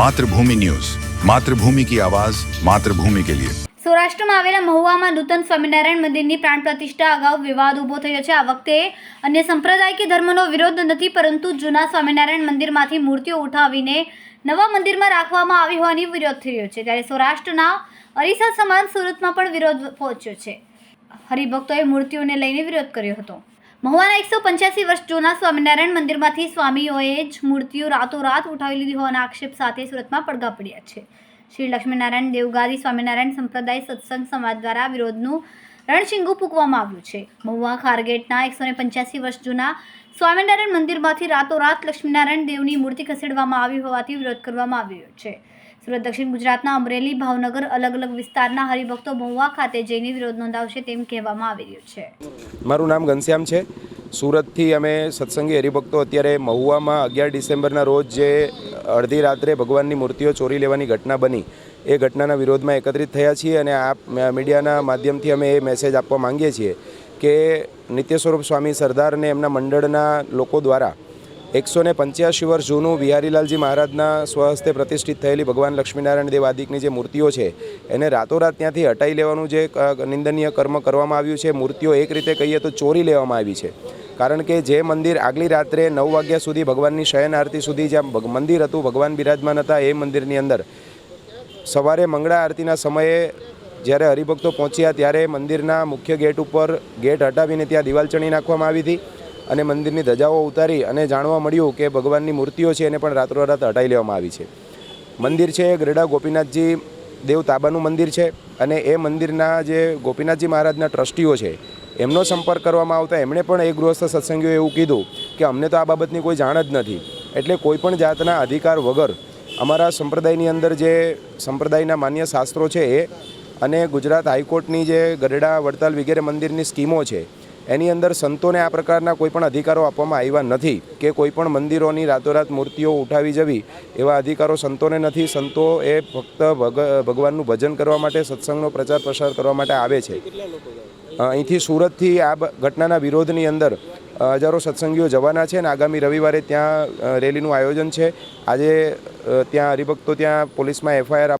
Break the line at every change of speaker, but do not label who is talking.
Mathrubhumi news. Mathrubhumi કી આવાજ, માતૃભૂમિ કે લિયે.
સૌરાષ્ટ્રમાં આવેલા મહુવામાં નૂતન સ્વામિનારાયણ મંદિરની પ્રાણ પ્રતિષ્ઠા અગાઉ વિવાદ ઊભો થયો છે. આ વખતે અન્ય સંપ્રદાય કે ધર્મનો વિરોધ નથી, પરંતુ જૂના સ્વામિનારાયણ મંદિરમાંથી મૂર્તિઓ ઉઠાવીને નવા મંદિરમાં રાખવામાં આવી હોવાની વિરોધ થઈ રહ્યો છે. ત્યારે સૌરાષ્ટ્રના અરીસા સમાન સુરતમાં પણ વિરોધ પહોંચ્યો છે. હરિભક્તોએ મૂર્તિઓને લઈને વિરોધ કર્યો હતો. મહુવાના એકસો પંચ્યાસી વર્ષ જૂના સ્વામિનારાયણ મંદિરમાંથી સ્વામીઓએ જ મૂર્તિઓ રાતોરાત ઉઠાવી લીધી હોવાના આક્ષેપ સાથે સુરતમાં પડઘા પડ્યા છે. શ્રી લક્ષ્મીનારાયણ દેવગાદી સ્વામિનારાયણ સંપ્રદાય સત્સંગ સમાજ દ્વારા વિરોધનું રણશીંગું ફૂંકવામાં આવ્યું છે. મહુવા ખારગેટના એકસો ને પંચ્યાસી વર્ષ જૂના સ્વામિનારાયણ મંદિરમાંથી રાતોરાત લક્ષ્મીનારાયણ દેવની મૂર્તિ ખસેડવામાં આવી હોવાથી વિરોધ કરવામાં આવ્યો છે. સુરત, દક્ષિણ ગુજરાતના અમરેલી, ભાવનગર અલગ અલગ વિસ્તારના હરિભક્તો મહુવા ખાતે જઈને વિરોધ નોંધાવશે તેમ કહેવામાં આવી રહ્યું છે.
મારું નામ ઘનશ્યામ છે. સુરતથી અમે સત્સંગી હરિભક્તો અત્યારે મહુવામાં અગિયાર ડિસેમ્બરના રોજ જે અડધી રાત્રે ભગવાનની મૂર્તિઓ ચોરી લેવાની ઘટના બની. એ ઘટનાના વિરોધમાં એકત્રિત થયા છીએ અને આ મીડિયાના માધ્યમથી અમે એ મેસેજ આપવા માંગીએ છીએ કે નિત્ય સ્વરૂપ સ્વામી સરદારને એમના મંડળના લોકો દ્વારા એકસો ને પંચ્યાસી વર્ષ જૂનું બિહારીલાલજી મહારાજના સ્વહસ્તે પ્રતિષ્ઠિત થયેલી ભગવાન લક્ષ્મીનારાયણ દેવ આદિકની જે મૂર્તિઓ છે, એને રાતોરાત ત્યાંથી હટાઈ લેવાનું જે નિંદનીય કર્મ કરવામાં આવ્યું છે, મૂર્તિઓ એક રીતે કહીએ તો ચોરી લેવામાં આવી છે. કારણ કે જે મંદિર આગલી રાત્રે નવ વાગ્યા સુધી ભગવાનની શયન આરતી સુધી જ્યાં મંદિર હતું, ભગવાન બિરાજમાન હતા, એ મંદિરની અંદર સવારે મંગળા આરતીના સમયે જ્યારે હરિભક્તો પહોંચ્યા ત્યારે મંદિરના મુખ્ય ગેટ ઉપર ગેટ હટાવીને ત્યાં દિવાલ ચણી નાખવામાં આવી હતી અને મંદિરની ધજાઓ ઉતારી અને જાણવા મળ્યું કે ભગવાનની મૂર્તિઓ છે એને પણ રાત્રોરાત હટાવી લેવામાં આવી છે. મંદિર છે ગરડા ગોપીનાથજી દેવ તાબાનું મંદિર છે અને એ મંદિરના જે ગોપીનાથજી મહારાજના ટ્રસ્ટીઓ છે એમનો સંપર્ક કરવામાં આવતા એમણે પણ એ ગૃહસ્થ સત્સંગીઓ એવું કીધું કે અમને તો આ બાબતની કોઈ જાણ જ નથી. એટલે કોઈ પણ જાતના અધિકાર વગર અમારા સંપ્રદાયની અંદર જે સંપ્રદાયના માન્ય શાસ્ત્રો છે એ અને ગુજરાત હાઈકોર્ટની જે ગરડા વડતાલ વગેરે મંદિરની સ્કીમો છે એની અંદર સંતોને આ પ્રકારના કોઈપણ અધિકારો આપવામાં આવ્યા નથી કે કોઈપણ મંદિરોની રાતોરાત મૂર્તિઓ ઉઠાવી જવી એવા અધિકારો સંતોને નથી. સંતો એ ફક્ત ભગ, ભગવાનનું ભજન કરવા માટે, સત્સંગનો પ્રચાર પ્રસાર કરવા માટે આવે છે. અહીંથી સુરતથી આ ઘટનાના વિરોધની અંદર હજારો સત્સંગીઓ જવાના છે અને આગામી રવિવારે ત્યાં રેલીનું આયોજન છે. આજે ત્યાં હરિભક્તો, ત્યાં પોલીસમાં એફઆઈઆર